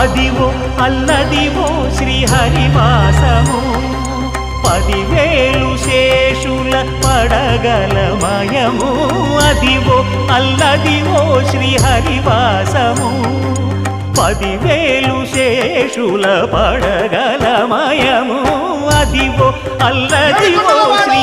అదివో అల్లదివో శ్రీహరివాసము. పదివేలు శేషుల పడగలమయము అదివో అల్లదివో శ్రీహరివాసము. పదివేలు శేషుల పడగలమయము అదివో అల్లదివో శ్రీ